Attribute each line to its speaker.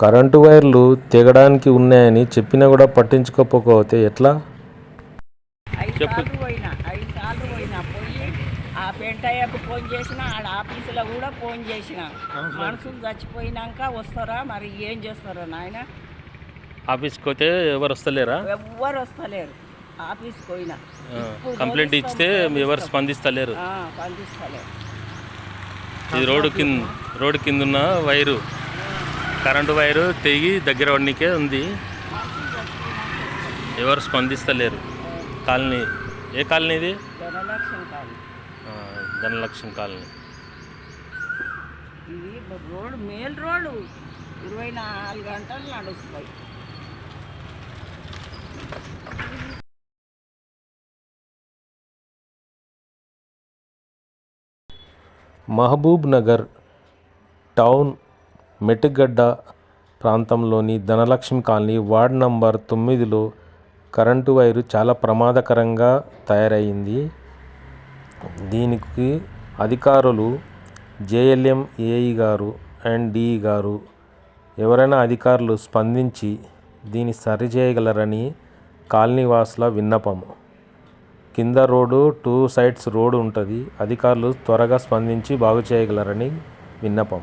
Speaker 1: Current వైర్లు తెగడానికి ఉన్నాయని చెప్పినా కూడా పట్టించుకోకపోతే ఎట్లా?
Speaker 2: ఐదు సార్లు పోయినా ఐదు సార్లు పోయినా. పోయి ఆ పెంటయ్యకు ఫోన్ చేసిన ఆడ ఆఫీసులో కూడా ఫోన్ చేసిన. మనుషులు చచ్చిపోయినాక వస్తారా? మరి ఏం చేస్తారో నాయన?
Speaker 3: ఆఫీస్కి పోతే ఎవరు వస్తలేరా?
Speaker 2: ఎవ్వరు వస్తలేరు. ఆఫీస్కి పోయినా.
Speaker 3: కంప్లైంట్ ఇస్తే ఎవరు. స్పందిస్తలేరు. రోడ్డు కింద రోడ్డు కింద ఉన్న వైరు కరెంటు వైరు తెగి దగ్గర పడినికే ఉంది. ఎవరు స్పందిస్తలేరు. కాలనీ ఏ కాలనీ ఇది? ధనలక్ష్మి కాలనీ.
Speaker 2: ఇది రోడ్డు మెయిన్ రోడ్డు ఇరవై నాలుగు గంటలు నడుస్తాయి.
Speaker 1: మహబూబ్ నగర్ టౌన్ మెట్టుగడ్డ ప్రాంతంలోని ధనలక్ష్మి కాలనీ వార్డ్ నంబర్ తొమ్మిదిలో కరెంటు వైరు చాలా ప్రమాదకరంగా తయారైంది. దీనికి అధికారులు జేఎల్ఎం ఏఈ గారు అండ్ డిఈ గారు ఎవరైనా అధికారులు స్పందించి దీన్ని సరిచేయగలరని కాలనీవాసుల విన్నపము విన్నపం. కింద రోడ్డు టూ సైడ్స్ రోడ్డు ఉంటుంది. అధికారులు త్వరగా స్పందించి బాగు చేయగలరని విన్నపం.